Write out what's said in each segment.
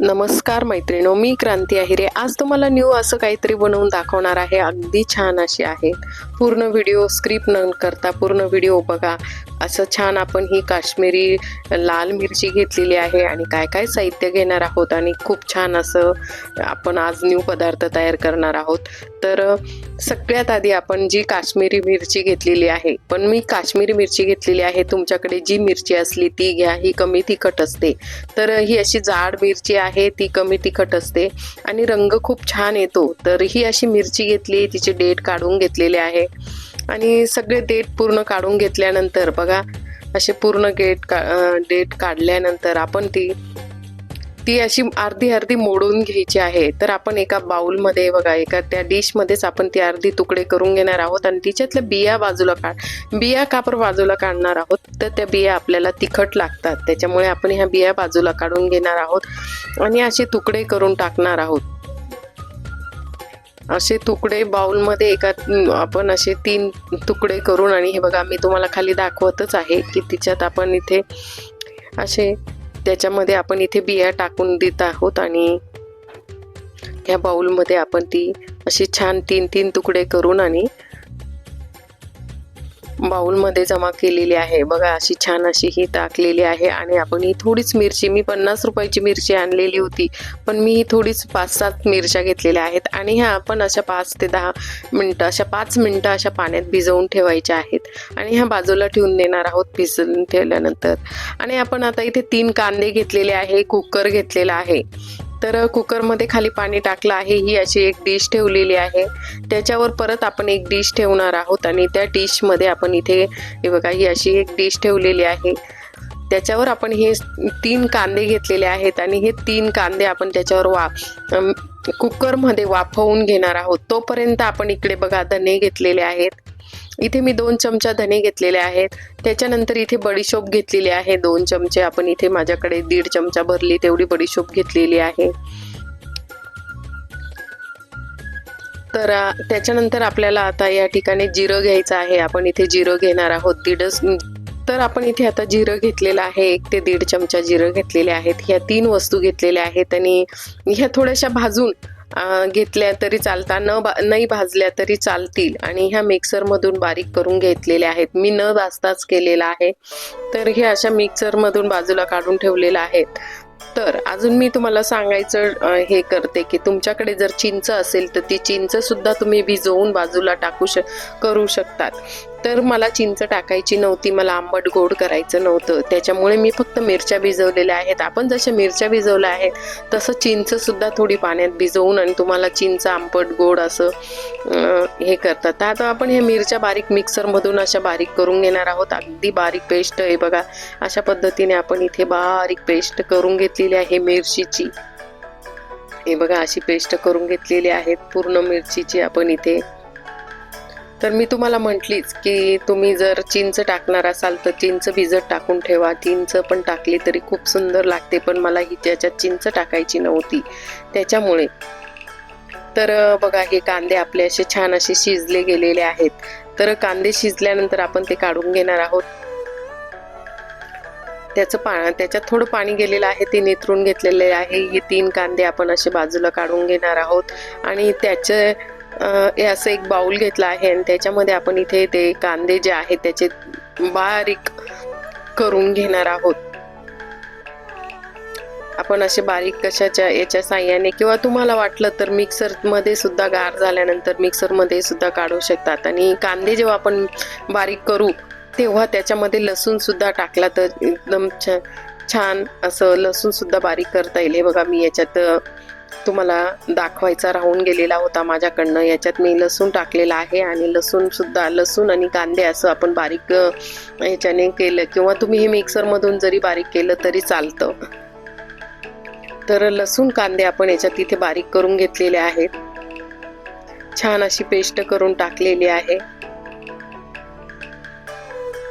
नमस्कार मैत्रिणो मी क्रांती आहिरे आज तुम्हाला न्यू असं काहीतरी बनवून दाखवणार आहे. अगदी छान असे आहे पूर्ण व्हिडिओ स्क्रिप्ट न करता पूर्ण व्हिडिओ बघा. असं छान आपण ही काश्मीरी लाल मिरची घेतलेली आहे आणि काय काय साहित्य घेणार आहोत आणि खूप छान असं आपण आज न्यू पदार्थ तयार करणार आहोत. तर सगळ्यात आधी आपण जी काश्मीरी मिरची घेतलेली आहे पण मी काश्मीरी मिरची घेतलेली आहे तुमच्याकडे जी मिरची असली ती घ्या ही कमी तिखट असते. तर ही अशी जाड मिरची आहे ती कमी तिखट असते आणि रंग खूप छान येतो. तर ही अशी मिरची घेतली तिचे डेट काढून घेतलेले आहे. आणि सगळे डेट पूर्ण काढून घेतल्यानंतर बघा असे पूर्ण गेट का डेट काढल्यानंतर आपण ती ती अशी अर्धी अर्धी मोडून घ्यायची आहे. तर आपण एका बाउलमध्ये बघा एका त्या डिशमध्येच आपण ती अर्धी तुकडे करून घेणार आहोत आणि तिच्यातल्या बिया बाजूला काढ बिया कापर बाजूला काढणार आहोत? तर त्या बिया आपल्याला तिखट लागतात. त्याच्यामुळे आपण ह्या बिया बाजूला काढून घेणार आहोत आणि असे तुकडे करून टाकणार आहोत. असे तुकडे बाउलमध्ये एका आपण असे तीन तुकडे करून आणि हे बघा मी तुम्हाला खाली दाखवतच आहे की तिच्यात आपण इथे असे त्याच्यामध्ये आपण इथे बिया टाकून देत आहोत आणि ह्या बाउलमध्ये आपण ती अशी छान तीन तीन तुकडे करून आणि बाउलमध्ये जमा केलेली आहे. बघा अशी छान अशी ही टाकलेली आहे आणि आपण ही थोडीच मिरची मी पन्नास रुपयाची मिरची आणलेली होती पण मी ही थोडीच पाच सात मिरच्या घेतलेल्या आहेत आणि ह्या आपण अशा पाच ते दहा मिनटं अशा पाच मिनटं अशा पाण्यात भिजवून ठेवायच्या आहेत आणि ह्या बाजूला ठेवून देणार आहोत भिजवून ठेवल्यानंतर. आणि आपण आता इथे तीन कांदे घेतलेले आहे कुकर घेतलेला आहे. तर कुकरमध्ये खाली पाणी टाकलं आहे. ही अशी एक डिश ठेवलेली आहे. त्याच्यावर परत आपण एक डिश ठेवणार आहोत आणि त्या डिशमध्ये आपण इथे हे बघा ही अशी एक डिश ठेवलेली आहे. त्याच्यावर आपण हे तीन कांदे घेतलेले आहेत आणि हे तीन कांदे आपण त्याच्यावर वा कुकरमध्ये वाफवून घेणार आहोत. तोपर्यंत आपण इकडे बघा धने घेतलेले आहेत. इथे मी दोन चमचा धने घेतलेले आहेत. त्याच्यानंतर इथे बडीशोप घेतलेली आहे. दोन चमचे आपण इथे माझ्याकडे दीड चमचा भरली तेवढी बडीशोप घेतलेली आहे. तर त्याच्यानंतर आपल्याला आता या ठिकाणी जिरं घ्यायचं आहे. आपण इथे जिरं घेणार आहोत. दीडच तर आपण इथे आता जिरं घेतलेलं आहे. एक ते दीड चमचा जिरं घेतलेले आहेत. ह्या तीन वस्तू घेतलेल्या आहेत आणि ह्या थोड्याशा भाजून घेतल्या तरी चालता न बा नाही भाजल्या तरी चालतील. आणि ह्या मिक्सरमधून बारीक करून घेतलेल्या आहेत. मी न भाजताच केलेला आहे. तर हे अशा मिक्सरमधून बाजूला काढून ठेवलेल्या आहेत. तर अजून मी तुम्हाला सांगायचं हे करते की तुमच्याकडे जर चिंच असेल तर ती चिंच सुद्धा तुम्ही भिजवून बाजूला टाकू श करू शकतात. तर मला चिंच टाकायची नव्हती मला आंबट गोड करायचं नव्हतं. त्याच्यामुळे मी फक्त मिरच्या भिजवलेल्या आहेत. आपण जशा मिरच्या भिजवल्या आहेत तसं चिंचसुद्धा थोडी पाण्यात भिजवून आणि तुम्हाला चिंच आंबट गोड असं हे करतात. तर आता आपण हे मिरच्या बारीक मिक्सरमधून अशा बारीक करून घेणार आहोत. अगदी बारीक पेस्ट आहे बघा. अशा पद्धतीने आपण इथे बारीक पेस्ट करून घेतलेली आहे मिरचीची. हे बघा अशी पेस्ट करून घेतलेली आहे पूर्ण मिरचीची आपण इथे तर मी तुम्हाला म्हटलीच की तुम्ही जर चिंच टाकणार असाल तर चिंच भिजत टाकून ठेवा. चिंच पण टाकली तरी खूप सुंदर लागते पण मला ही त्याच्यात चिंच टाकायची नव्हती. त्याच्यामुळे. तर बघा हे कांदे आपले असे छान असे शिजले गेलेले आहेत. तर कांदे शिजल्यानंतर आपण ते काढून घेणार आहोत. त्याचं पा त्याच्यात थोडं पाणी गेलेलं आहे ते निथरून घेतलेले आहे. हे तीन कांदे आपण असे बाजूला काढून घेणार आहोत. आणि त्याचे हे असं एक बाउल घेतला आहे आणि त्याच्यामध्ये आपण इथे ते कांदे जे आहेत त्याचे बारीक करून घेणार आहोत. आपण असे बारीक कशाच्या याच्या साह्याने किंवा तुम्हाला वाटलं तर मिक्सरमध्ये सुद्धा गार झाल्यानंतर मिक्सरमध्ये सुद्धा काढू शकतात. आणि कांदे जेव्हा आपण बारीक करू तेव्हा त्याच्यामध्ये लसूण सुद्धा टाकला तर एकदम छान छान असं लसूण सुद्धा बारीक करता येईल. हे बघा मी याच्यात तुम्हाला दाखवायचा राहून गेलेला होता माझ्याकडनं. याच्यात मी लसूण टाकलेला आहे आणि लसूण सुद्धा लसूण आणि कांदे असं आपण बारीक याच्याने ह्याच्याने केलं किंवा तुम्ही हे मिक्सरमधून जरी बारीक केलं तरी चालतं. तर लसूण कांदे आपण याच्यात इथे बारीक करून घेतलेले आहेत. छान अशी पेस्ट करून टाकलेली आहे.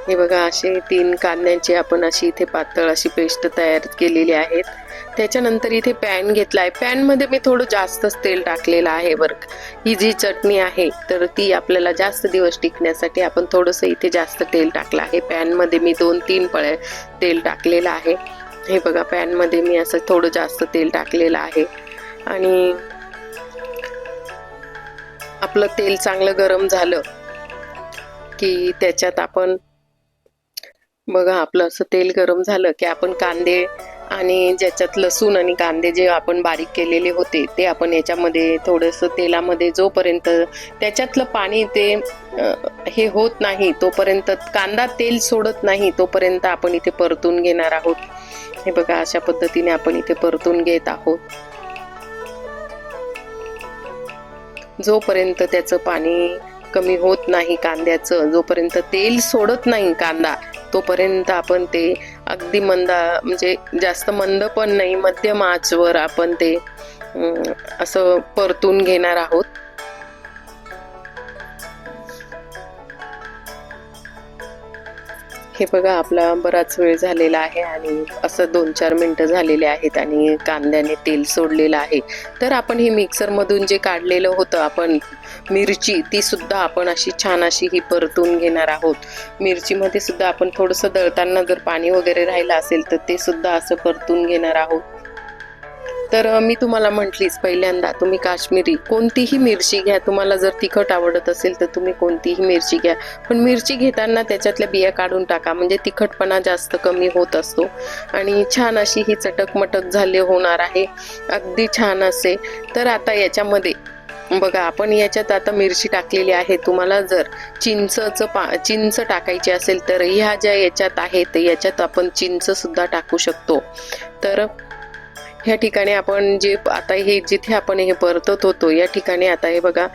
हे बघा असे तीन कांद्यांची आपण अशी इथे पातळ अशी पेस्ट तयार केलेली आहेत. त्याच्यानंतर इथे पॅन घेतला आहे पॅनमध्ये मी थोडं जास्तच तेल टाकलेलं आहे बरं ही जी चटणी आहे तर ती आपल्याला जास्त दिवस टिकण्यासाठी आपण थोडंसं इथे जास्त तेल टाकलं आहे. पॅनमध्ये मी दोन तीन पळ्या तेल टाकलेलं आहे. हे बघा पॅनमध्ये मी असं थोडं जास्त तेल टाकलेलं आहे. आणि आपलं तेल चांगलं गरम झालं की त्याच्यात आपण बघा आपलं असं तेल गरम झालं की आपण कांदे आणि ज्याच्यात लसूण आणि कांदे जे आपण बारीक केलेले होते ते आपण याच्यामध्ये थोडंसं तेलामध्ये जोपर्यंत त्याच्यातलं पाणी ते हे होत नाही तोपर्यंत कांदा तेल सोडत नाही तोपर्यंत आपण इथे परतून घेणार आहोत. हे बघा अशा पद्धतीने आपण इथे परतून घेत आहोत. जोपर्यंत त्याचं पाणी कमी होत नाही कांद्याचं जोपर्यंत तेल सोडत नाही कांदा तोपर्यंत आपण ते अगदी मंदा म्हणजे जास्त मंद पण नाही मध्यम आचवर आपण ते असं परतून घेणार आहोत. हे बघा आपला बराच वेळ झालेला आहे आणि असं दोन चार मिनटं झालेले आहेत आणि कांद्याने तेल सोडलेलं आहे. तर आपण हे मिक्सरमधून जे काढलेलं होतं आपण मिरची ती सुद्धा आपण अशी छान अशी ही परतून घेणार आहोत. मिरचीमध्ये सुद्धा आपण थोडंसं दळताना जर पाणी वगैरे राहिलं असेल तर ते सुद्धा असं परतून घेणार आहोत. तर मी तुम्हाला म्हटलीच पहिल्यांदा तुम्ही काश्मीरी कोणतीही मिरची घ्या. तुम्हाला जर तिखट आवडत असेल तर तुम्ही कोणतीही मिरची घ्या. पण मिरची घेताना त्याच्यातल्या बिया काढून टाका. म्हणजे तिखटपणा जास्त कमी होत असतो. आणि छान अशी ही चटक मटक झाले होणार आहे. अगदी छान असे. तर आता याच्यामध्ये बघा आपण याच्यात आता मिरची टाकलेली आहे. तुम्हाला जर चिंचचं पा चिंच टाकायची असेल तर ह्या ज्या याच्यात आहेत याच्यात आपण चिंचसुद्धा टाकू शकतो. तर ह्या ठिकाणी आपण जे आता हे जिथे आपण हे परतत होतो या ठिकाणी आता हे बघा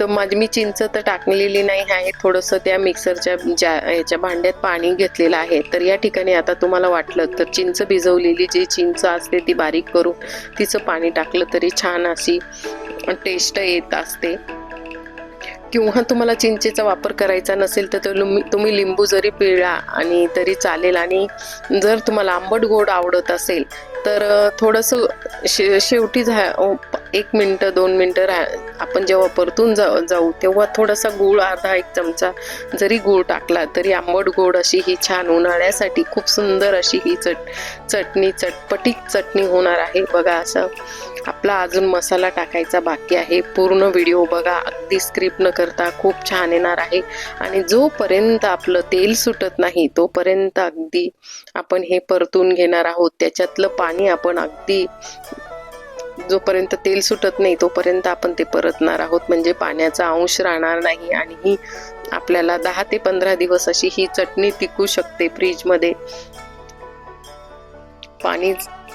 तर माझी मी चिंच तर टाकलेली नाही आहे थोडंसं त्या मिक्सरच्या ज्या ह्याच्या भांड्यात पाणी घेतलेलं आहे. तर या ठिकाणी आता तुम्हाला वाटलं तर चिंच भिजवलेली जी चिंच असते ती बारीक करून तिचं पाणी टाकलं तरी छान अशी टेस्ट येत असते. किंवा तुम्हाला चिंचेचा वापर करायचा नसेल तर तो तुम्ही लिंबू जरी पिळा आणि तरी चालेल आणि जर तुम्हाला आंबट गोड आवडत असेल तर थोडंसं शे शेवटी झा एक मिनटं दोन मिनटं रा आपण जेव्हा परतून जा जाऊ तेव्हा थोडासा गूळ अर्धा एक चमचा जरी गूळ टाकला तरी आंबट गोड अशी ही छान उन्हाळ्यासाठी खूप सुंदर अशी ही चट चटणी चटपटीत चटणी होणार आहे. बघा असं आपला अजून मसाला टाकायचा बाकी आहे. पूर्ण व्हिडिओ बघा अगदी स्क्रिप्ट न करता खूप छान येणार आहे. आणि जोपर्यंत आपलं तेल सुटत नाही तोपर्यंत अगदी आपण हे परतून घेणार आहोत. त्याच्यातलं पाणी आपण अगदी जोपर्यंत तेल सुटत नाही तोपर्यंत आपण ते परतणार आहोत. म्हणजे पाण्याचा अंश राहणार नाही आणि ही आपल्याला दहा ते पंधरा दिवस अशी ही चटणी टिकू शकते फ्रीजमध्ये. पाणी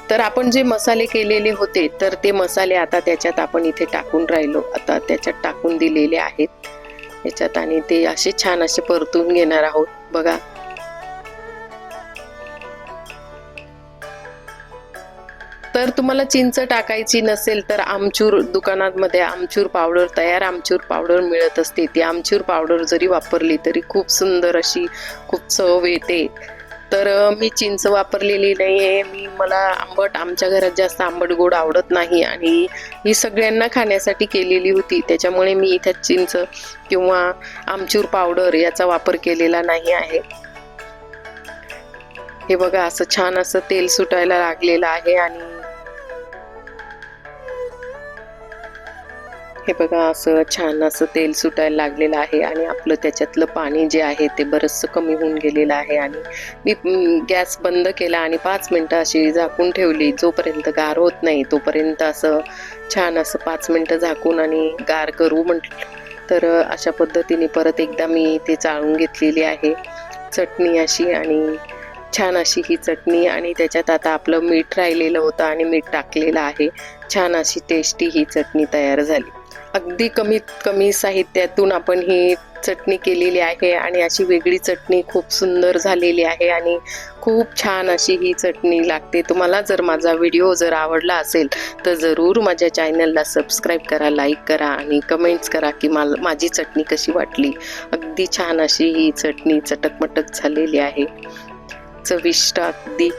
तर आपण जे मसाले केलेले होते तर ते मसाले आता त्याच्यात आपण इथे टाकून राहिलो. आता त्याच्यात टाकून दिलेले आहेत. याच्यात आणि ते असे छान असे परतून घेणार आहोत. बघा तर तुम्हाला चिंच टाकायची नसेल तर आमचूर दुकानांमध्ये आमचूर पावडर तयार आमचूर पावडर मिळत असते. ती आमचूर पावडर जरी वापरली तरी खूप सुंदर अशी खूप चव येते. तर मी चिंच वापरलेली नाही आहे मी मला आंबट आमच्या घरात जास्त आंबट गोड आवडत नाही आणि ही सगळ्यांना खाण्यासाठी केलेली होती. त्याच्यामुळे मी इथे चिंच किंवा आमचूर पावडर याचा वापर केलेला नाही आहे. हे बघा असं छान असं तेल सुटायला लागलेलं आहे आणि हे बघा असं छान असं तेल सुटायला लागलेलं आहे आणि आपलं त्याच्यातलं पाणी जे आहे ते बरंचसं कमी होऊन गेलेलं आहे आणि मी गॅस बंद केला आणि पाच मिनटं अशी झाकून ठेवली. जोपर्यंत गार होत नाही तोपर्यंत असं छान असं पाच मिनटं झाकून आणि गार करू म्हटलं. तर अशा पद्धतीने परत एकदा मी ते चाळून घेतलेली आहे चटणी अशी आणि छान अशी ही चटणी आणि त्याच्यात आता आपलं मीठ राहिलेलं होतं आणि मीठ टाकलेलं आहे. छान अशी टेस्टी ही चटणी तयार झाली. अगदी कमीत कमी साहित्यातून आपण ही चटणी केलेली आहे आणि अशी वेगळी चटणी खूप सुंदर झालेली आहे आणि खूप छान अशी ही चटणी लागते. तुम्हाला जर माझा व्हिडिओ जर आवडला असेल तर जरूर माझ्या चॅनलला सबस्क्राईब करा लाईक करा आणि कमेंट्स करा की मला माझी चटणी कशी वाटली. अगदी छान अशी ही चटणी चटकमटक झालेली आहे. चविष्ट अगदी